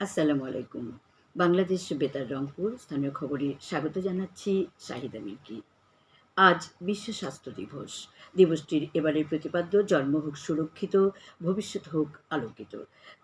আসসালামু আলাইকুম। বাংলাদেশ বেতার রংপুর। স্থানীয় খবরে স্বাগত জানাচ্ছি শাহিদা মিল্কি। আজ বিশ্ব স্বাস্থ্য দিবস। দিবসটির এবারের প্রতিপাদ্য জন্ম হোক সুরক্ষিত, ভবিষ্যৎ হোক আলোকিত।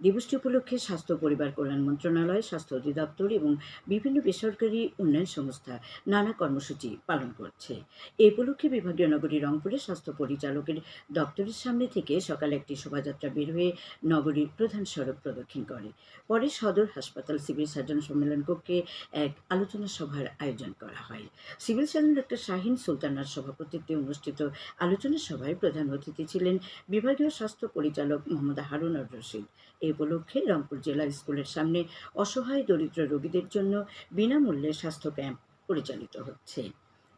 দিবসটি উপলক্ষে স্বাস্থ্য, পরিবার কল্যাণ মন্ত্রণালয়, স্বাস্থ্য অধিদপ্তর এবং বিভিন্ন বেসরকারি উন্নয়ন সংস্থা নানা কর্মসূচি পালন করছে। এ উপলক্ষে বিভাগীয় নগরী রংপুরে স্বাস্থ্য পরিচালকের দপ্তরের সামনে থেকে সকালে একটি শোভাযাত্রা বের হয়ে নগরীর প্রধান সড়ক প্রদক্ষিণ করে। পরে সদর হাসপাতাল সিভিল সার্জন সম্মেলন কক্ষে এক আলোচনা সভার আয়োজন করা হয়। সিভিল সার্জন ডক্টর শাহিন সুলতানার সভাপতিত্বে অনুষ্ঠিত আলোচনা সভায় প্রধান অতিথি ছিলেন বিভাগীয় স্বাস্থ্য পরিচালক মোহাম্মদ হারুন আর রশিদ এ উপলক্ষে রংপুর জেলা স্কুলের সামনে অসহায় দরিদ্র রোগীদের জন্য বিনামূল্যে স্বাস্থ্য ক্যাম্প পরিচালিত হচ্ছে।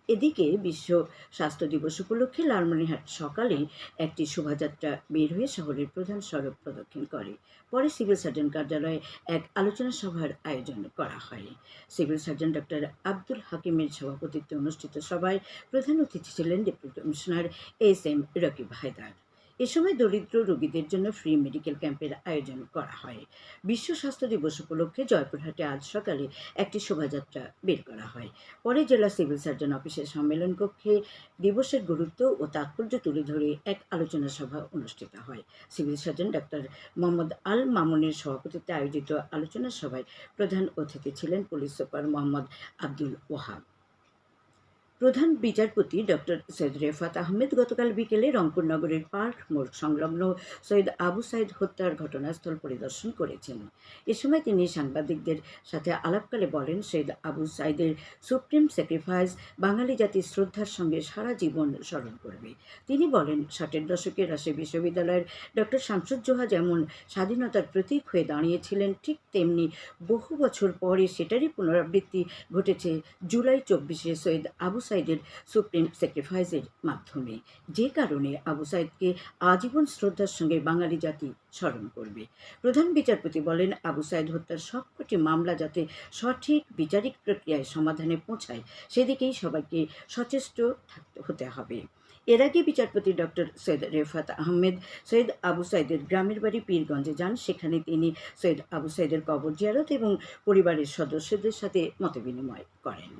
এদিকে বিশ্ব স্বাস্থ্য দিবস উপলক্ষে লালমনিহাট সকালে একটি শোভাযাত্রা বের হয়ে শহরের প্রধান সড়ক প্রদক্ষিণ করে। পরে সিভিল সার্জন কার্যালয়ে এক আলোচনা সভার আয়োজন করা হয়। সিভিল সার্জন ডক্টর আব্দুল হাকিমের সভাপতিত্বে অনুষ্ঠিত সভায় প্রধান অতিথি ছিলেন deputy commissioner S M Rakib Haidar. এ সময় দরিদ্র রোগীদের জন্য ফ্রি মেডিকেল ক্যাম্পের আয়োজন করা হয়। বিশ্ব স্বাস্থ্য দিবস উপলক্ষে জয়পুরহাটে আজ সকালে একটি শোভাযাত্রা বের করা হয়। পরে জেলা সিভিল সার্জন অফিসের সম্মেলন কক্ষে দিবসের গুরুত্ব ও তাৎপর্য তুলে ধরে এক আলোচনা সভা অনুষ্ঠিত হয়। সিভিল সার্জন ডাক্তার মোহাম্মদ আল মামুনের সভাপতিত্বে আয়োজিত আলোচনা সভায় প্রধান অতিথি ছিলেন পুলিশ সুপার মোহাম্মদ আব্দুল ওয়াহাব। প্রধান বিচারপতি ডক্টর সৈয়দ রেফাত আহমেদ গতকাল বিকেলে রংপুর নগরের পার্ক মোড় সংলগ্ন সৈয়দ আবু সাইদ হত্যার ঘটনাস্থল পরিদর্শন করেছেন। এ সময় তিনি সাংবাদিকদের সাথে আলাপকালে বলেন, সৈয়দ আবু সাইদের সুপ্রিম স্যাক্রিফাইস বাঙালি জাতির শ্রদ্ধার সঙ্গে সারা জীবন স্মরণ করবে। তিনি বলেন, ষাটের দশকে রাজশাহী বিশ্ববিদ্যালয়ের ডক্টর শামসুজ্জোহা যেমন স্বাধীনতার প্রতীক হয়ে দাঁড়িয়েছিলেন, ঠিক তেমনি বহু বছর পরে সেটারই পুনরাবৃত্তি ঘটেছে জুলাই চব্বিশে সৈয়দ আবু সাইদের সুপ্রিম স্যাক্রিফাইসের মাধ্যমে, যে কারণে আবু সাইদকে আজীবন শ্রদ্ধার সঙ্গে বাঙালি জাতি স্মরণ করবে। প্রধান বিচারপতি বলেন, আবু সাইদ হত্যার সবকটি মামলা যাতে সঠিক বিচারিক প্রক্রিয়ায় সমাধানে পৌঁছায়, সেদিকেই সবাইকে সচেষ্ট হতে হবে। এর আগে বিচারপতি ডক্টর সৈয়দ রেফাত আহমেদ, সৈয়দ আবু সাইদের গ্রামের বাড়ি পীরগঞ্জে যান। সেখানে তিনি সৈয়দ আবু সাইদের কবর জিয়ারত এবং পরিবারের সদস্যদের সাথে মতবিনিময় করেন।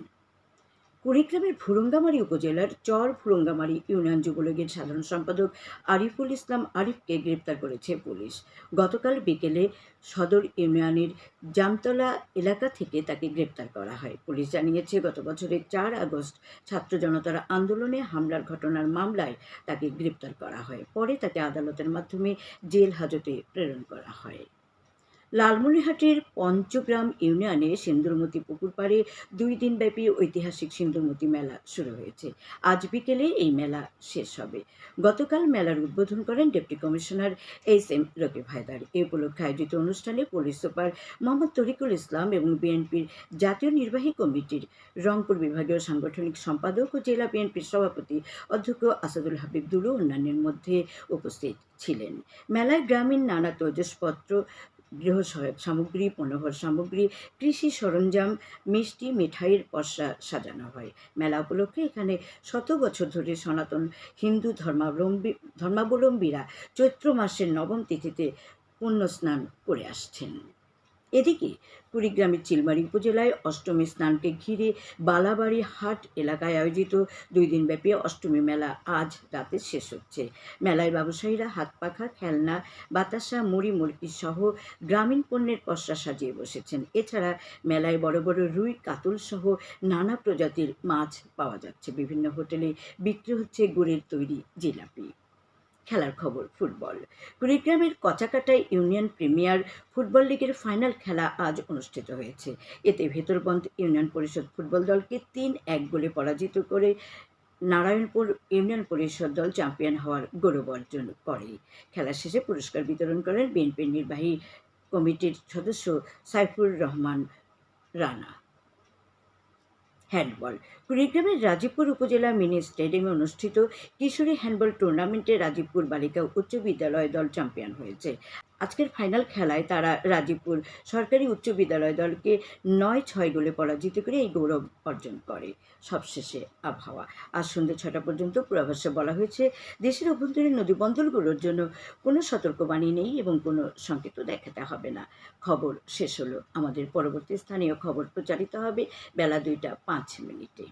কুড়িগ্রামের ভুরঙ্গামারী উপজেলার চর ভুরঙ্গামারী ইউনিয়ন যুবলীগের সাধারণ সম্পাদক আরিফুল ইসলাম আরিফকে গ্রেপ্তার করেছে পুলিশ। গতকাল বিকেলে সদর ইউনিয়নের জামতলা এলাকা থেকে তাকে গ্রেপ্তার করা হয়। পুলিশ জানিয়েছে, গত বছরের চার আগস্ট ছাত্র জনতার আন্দোলনে হামলার ঘটনার মামলায় তাকে গ্রেপ্তার করা হয়। পরে তাকে আদালতের মাধ্যমে জেল হাজতে প্রেরণ করা হয়। লালমনিরহাটের পঞ্চগ্রাম ইউনিয়নে সিন্দুরমতি পুকুর পাড়ে দুই দিনব্যাপী ঐতিহাসিক সিন্দুরমতি মেলা শুরু হয়েছে। আজ বিকেলে এই মেলা শেষ হবে। গতকাল মেলার উদ্বোধন করেন deputy commissioner H M Rakib Haidar এ উপলক্ষে আয়োজিত অনুষ্ঠানে পুলিশ সুপার মোহাম্মদ তরিকুল ইসলাম এবং বিএনপির জাতীয় নির্বাহী কমিটির রংপুর বিভাগীয় সাংগঠনিক সম্পাদক ও জেলা বিএনপির সভাপতি অধ্যক্ষ আসাদুল হাবিব দুলু অন্যান্যের মধ্যে উপস্থিত ছিলেন। মেলায় গ্রামীণ নানা তৈজসপত্র গৃহ সহায়ক সামগ্রী, পণ্যভর সামগ্রী, কৃষি সরঞ্জাম, মিষ্টি, মিঠাইয়ের পসরা সাজানো হয়। মেলা উপলক্ষে এখানে শত বছর ধরে সনাতন হিন্দু ধর্মাবলম্বী, ধর্মাবলম্বীরা চৈত্র মাসের নবম তিথিতে পুণ্য স্নান করে আসছেন। এদিকে কুড়িগ্রামের চিলমারি উপজেলায় অষ্টমী স্নানকে ঘিরে বালাবাড়ি হাট এলাকায় আয়োজিত দুই দিনব্যাপী অষ্টমী মেলা আজ রাতে শেষ হচ্ছে। মেলায় ব্যবসায়ীরা হাত পাখা, খেলনা, বাতাসা, মুড়ি, মুরগি সহ গ্রামীণ পণ্যের পসরা সাজিয়ে বসেছেন। এছাড়া মেলায় বড় বড় রুই, কাতল সহ নানা প্রজাতির মাছ পাওয়া যাচ্ছে। বিভিন্ন হোটেলে বিক্রি হচ্ছে গুড়ের তৈরি জিলাপি। খেলার খবর, ফুটবল। কুড়িগ্রামের কচাকাটা ইউনিয়ন প্রিমিয়ার ফুটবল লিগের ফাইনাল খেলা আজ অনুষ্ঠিত হয়েছে। এতে ভেতরবন্ধ ইউনিয়ন পরিষদ ফুটবল দলকে তিন এক গোলে পরাজিত করে নারায়ণপুর ইউনিয়ন পরিষদ দল চ্যাম্পিয়ন হওয়ার গৌরব অর্জন করে। খেলা শেষে পুরস্কার বিতরণ করেন বিএনপির নির্বাহী কমিটির সদস্য সাইফুর রহমান রানা। হ্যান্ডবল। কুড়িগ্রামের রাজীবপুর উপজেলা মিনি স্টেডিয়ামে অনুষ্ঠিত কিশোরী হ্যান্ডবল টুর্নামেন্টে রাজীবপুর বালিকা উচ্চ বিদ্যালয় দল চ্যাম্পিয়ন হয়েছে। আজকের ফাইনাল খেলায় তারা রাজীবপুর সরকারি উচ্চ বিদ্যালয় দলকে নয় ছয় গোলে পরাজিত করে এই গৌরব অর্জন করে। সবশেষে আবহাওয়া। আজ সন্ধ্যে ছটা পর্যন্ত পূর্বাভাসে বলা হয়েছে, দেশের অভ্যন্তরীণ নদীবন্দরগুলোর জন্য কোনো সতর্কবাণী নেই এবং কোনো সংকেতও দেখাতে হবে না। খবর শেষ হলো। আমাদের পরবর্তী স্থানীয় খবর প্রচারিত হবে বেলা দুইটা পাঁচ মিনিটে।